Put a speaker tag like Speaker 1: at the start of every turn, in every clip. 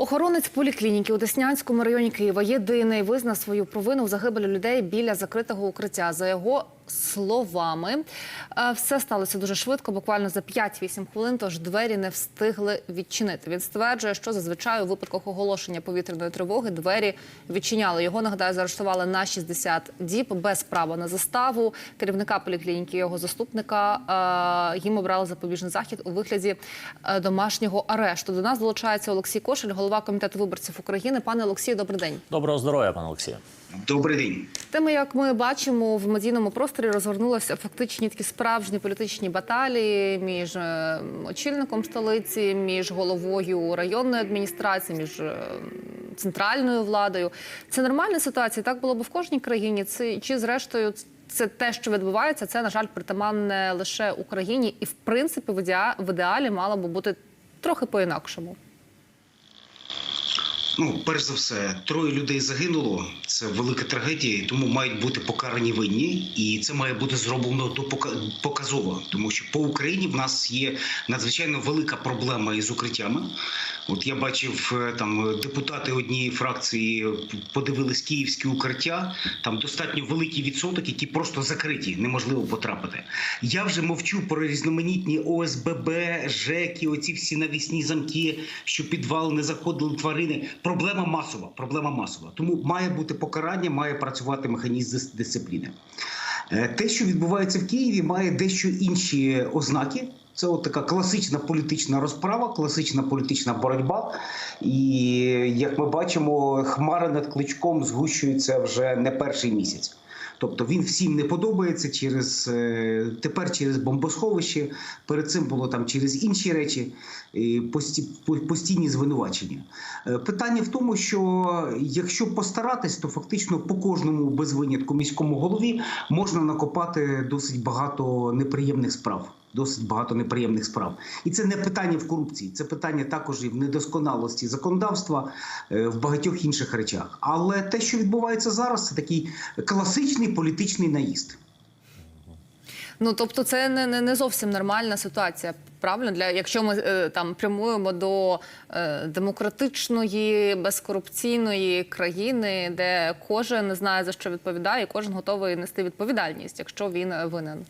Speaker 1: Охоронець поліклініки у Деснянському районі Києва єдиний визнав свою провину в загибелі людей біля закритого укриття. За його словами, е, все сталося дуже швидко, буквально за 5-8 хвилин. Тож двері не встигли відчинити. Він стверджує, що зазвичай у випадках оголошення повітряної тривоги двері відчиняли. Його нагадаю, заарештували на 60 діб без права на заставу. Керівника поліклініки, його заступника е, їм обрали запобіжний захід у вигляді е, домашнього арешту. До нас долучається Олексій Кошель, голова комітету виборців України. Пане Олексію, добрий день.
Speaker 2: Доброго здоров'я, пане Олексію.
Speaker 3: Добрий день.
Speaker 1: Теми, як ми бачимо, в медійному просторі розгорнулися фактичні такі справжні політичні баталії між е, очільником столиці, між головою районної адміністрації, між е, центральною владою. Це нормальна ситуація. Так було б в кожній країні. Це чи зрештою це те, що відбувається, це на жаль притаманне лише Україні, і в принципі в ідеа- в ідеалі мало би бути трохи по-інакшому.
Speaker 3: Ну, перш за все, троє людей загинуло. Це велика трагедія, тому мають бути покарані винні, і це має бути зроблено допока- показово, тому що по Україні в нас є надзвичайно велика проблема із укриттями. От я бачив е, там депутати однієї фракції подивились київські укриття. Там достатньо великий відсоток, які просто закриті, неможливо потрапити. Я вже мовчу про різноманітні ОСББ, ЖЕКи, оці всі навісні замки, що підвал не заходили тварини. Проблема масова. Проблема масова. Тому має бути покарання, має працювати механізм дисципліни. Е, Те, що відбувається в Києві, має дещо інші ознаки. Це от така класична політична розправа, класична політична боротьба. І як ми бачимо, хмари над кличком згущується вже не перший місяць. Тобто він всім не подобається через е, тепер через бомбосховище. Перед цим було там через інші речі, постійні звинувачення. Е, Питання в тому, що якщо постаратись, то фактично по кожному без винятку міському голові можна накопати досить багато неприємних справ. Досить багато неприємних справ, і це не питання в корупції, це питання також і в недосконалості законодавства е, в багатьох інших речах. Але те, що відбувається зараз, це такий класичний політичний наїзд.
Speaker 1: Ну тобто, це не, не, не зовсім нормальна ситуація. Правильно, для якщо ми е, там прямуємо до е, демократичної, безкорупційної країни, де кожен знає за що відповідає, і кожен готовий нести відповідальність, якщо він винен.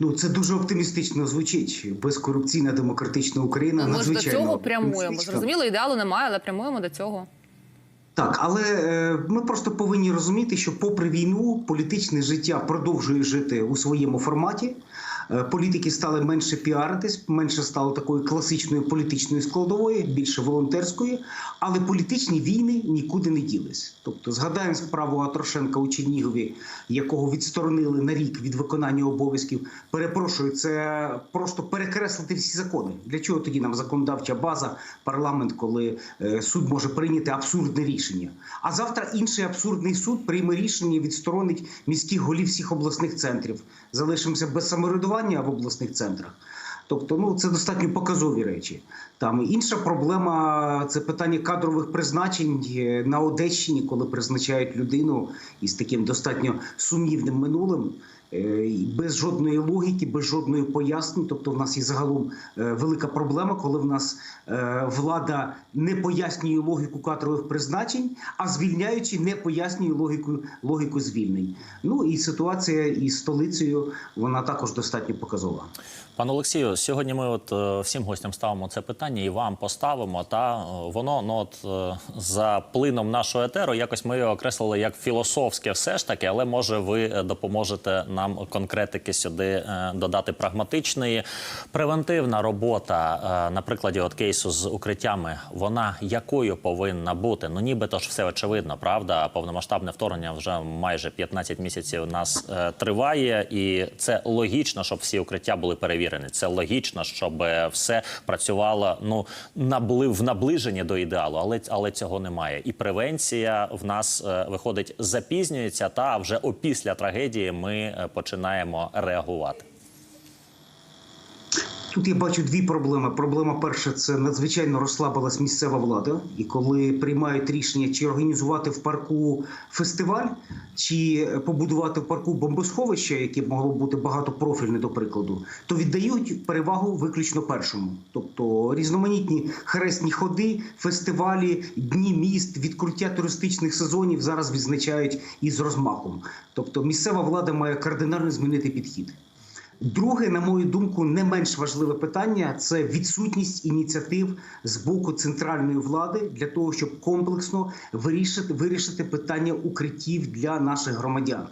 Speaker 3: Ну це дуже оптимістично звучить. Безкорупційна демократична Україна
Speaker 1: Ну, ми ж до
Speaker 3: надзвичайно
Speaker 1: цього прямуємо. Зрозуміло, ідеалу немає, але прямуємо до цього.
Speaker 3: Так, але е, ми просто повинні розуміти, що попри війну політичне життя продовжує жити у своєму форматі. Е, Політики стали менше піаритись, менше стало такої класичної політичної складової, більше волонтерської, але політичні війни нікуди не ділись. Тобто, згадаємо справу Атрошенка у Чернігові, якого відсторонили на рік від виконання обов'язків. Перепрошую, це просто перекреслити всі закони. Для чого тоді нам законодавча база, парламент, коли е, суд може прийняти абсурдне рішення? А завтра інший абсурдний суд прийме рішення відсторонить міських голів всіх обласних центрів. Залишимося без самоврядування в обласних центрах. Тобто, ну це достатньо показові речі. Там інша проблема це питання кадрових призначень Е, на Одещині, коли призначають людину із таким достатньо сумнівним минулим. Е, Без жодної логіки, без жодної пояснень. Тобто, в нас є загалом е, велика проблема, коли в нас е, влада не пояснює логіку кадрових призначень, а звільняючи, не пояснює логіку логіку звільнень. Ну і ситуація із столицею вона також достатньо показова.
Speaker 2: Пане Олексію, сьогодні ми от всім гостям ставимо це питання і вам поставимо. Та воно ну от за плином нашого етеру, якось ми його окреслили як філософське, все ж таки, але може ви допоможете нам конкретики сюди е, додати прагматичної. Превентивна робота, е, на прикладі от кейсу з укриттями, вона якою повинна бути? Ну нібито ж все очевидно, правда? Повномасштабне вторгнення вже майже 15 місяців нас е, триває, і це логічно, щоб всі укриття були перевірені. Це логічно, щоб все працювало ну набли в наближенні до ідеалу, але але цього немає. І превенція в нас виходить запізнюється. Та вже опісля трагедії ми починаємо реагувати.
Speaker 3: Тут я бачу дві проблеми. Проблема перша це надзвичайно розслабилась місцева влада, і коли приймають рішення, чи організувати в парку фестиваль, чи побудувати в парку бомбосховище, яке могло бути багатопрофільне, до прикладу, то віддають перевагу виключно першому. Тобто різноманітні хресні ходи, фестивалі, дні міст, відкриття туристичних сезонів зараз відзначають із розмахом. Тобто місцева влада має кардинально змінити підхід. Друге, на мою думку, не менш важливе питання це відсутність ініціатив з боку центральної влади для того, щоб комплексно вирішити, вирішити питання укриттів для наших громадян.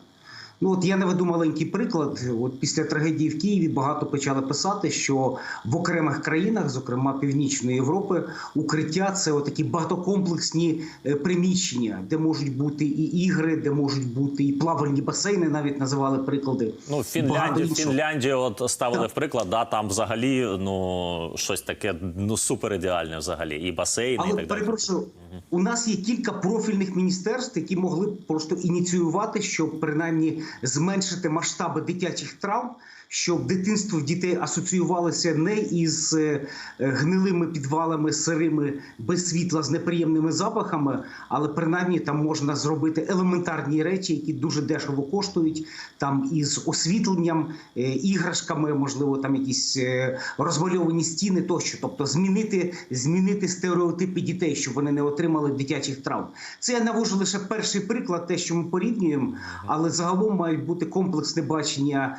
Speaker 3: Ну от я наведу маленький приклад. От після трагедії в Києві багато почали писати, що в окремих країнах, зокрема Північної Європи, укриття це отакі багатокомплексні е, приміщення, де можуть бути і ігри, де можуть бути і плавальні басейни, навіть називали приклади.
Speaker 2: Ну, Фінляндію. Фінляндію от ставили
Speaker 3: Так.
Speaker 2: в приклад, да, там взагалі ну, щось таке ну, супер ідеальне взагалі. І басейни, і так далі.
Speaker 3: перепрошую, у нас є кілька профільних міністерств, які могли б просто ініціювати, щоб принаймні зменшити масштаби дитячих травм, щоб дитинство дітей асоціювалося не із е, гнилими підвалами, сирими, без світла, з неприємними запахами, але принаймні там можна зробити елементарні речі, які дуже дешево коштують, там із освітленням, е, іграшками, можливо, там якісь е, розмальовані стіни тощо. Тобто змінити, змінити стереотипи дітей, щоб вони не отримали дитячих травм. Це я навожу лише перший приклад, те, що ми порівнюємо, але загалом мають бути комплексне бачення,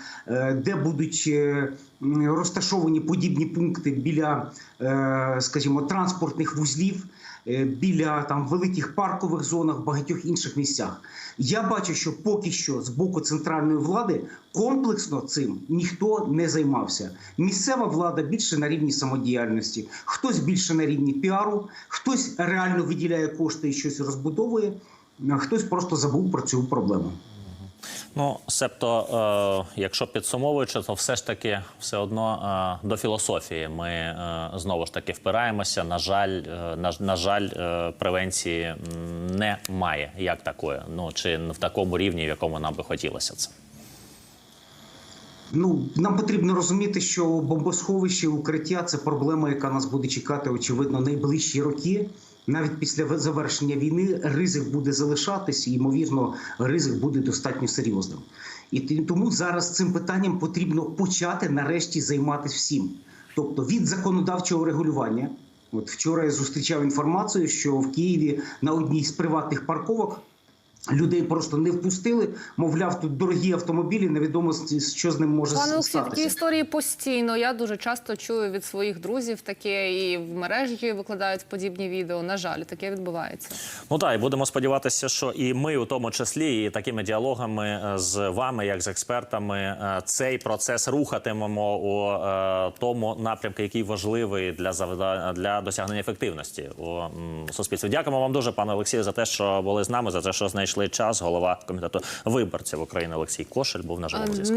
Speaker 3: де будуть е, розташовані подібні пункти біля, е, скажімо, транспортних вузлів. е, Біля там великих паркових зонах, багатьох інших місцях, я бачу, що поки що з боку центральної влади комплексно цим ніхто не займався. Місцева влада більше на рівні самодіяльності, хтось більше на рівні піару, хтось реально виділяє кошти і щось розбудовує, хтось просто забув про цю проблему.
Speaker 2: Ну, себто, е, якщо підсумовуючи, то все ж таки все одно е, до філософії ми е, знову ж таки впираємося. На жаль, е, на, на жаль, е, превенції немає як такої. Ну чи в такому рівні, в якому нам би хотілося це.
Speaker 3: Ну нам потрібно розуміти, що бомбосховище укриття це проблема, яка нас буде чекати очевидно найближчі роки. Навіть після завершення війни ризик буде залишатись, і ймовірно, ризик буде достатньо серйозним. І тому зараз цим питанням потрібно почати нарешті займатися всім, тобто від законодавчого регулювання. От вчора я зустрічав інформацію, що в Києві на одній з приватних парковок людей просто не впустили. Мовляв, тут дорогі автомобілі, невідомо що з ним може
Speaker 1: Пане Олексій, такі історії постійно. Я дуже часто чую від своїх друзів таке, і в мережі викладають подібні відео. На жаль, таке відбувається.
Speaker 2: Ну так, і будемо сподіватися, що і ми, у тому числі, і такими діалогами е, з вами, як з експертами, е, цей процес рухатимемо у е, тому напрямку, який важливий для завда... для досягнення ефективності у суспільстві. Дякуємо вам дуже, пане Олексію, за те, що були з нами, за те, що знайшли час. Голова комітету виборців України Олексій Кошель був на живому
Speaker 1: Е,
Speaker 2: зв'язку.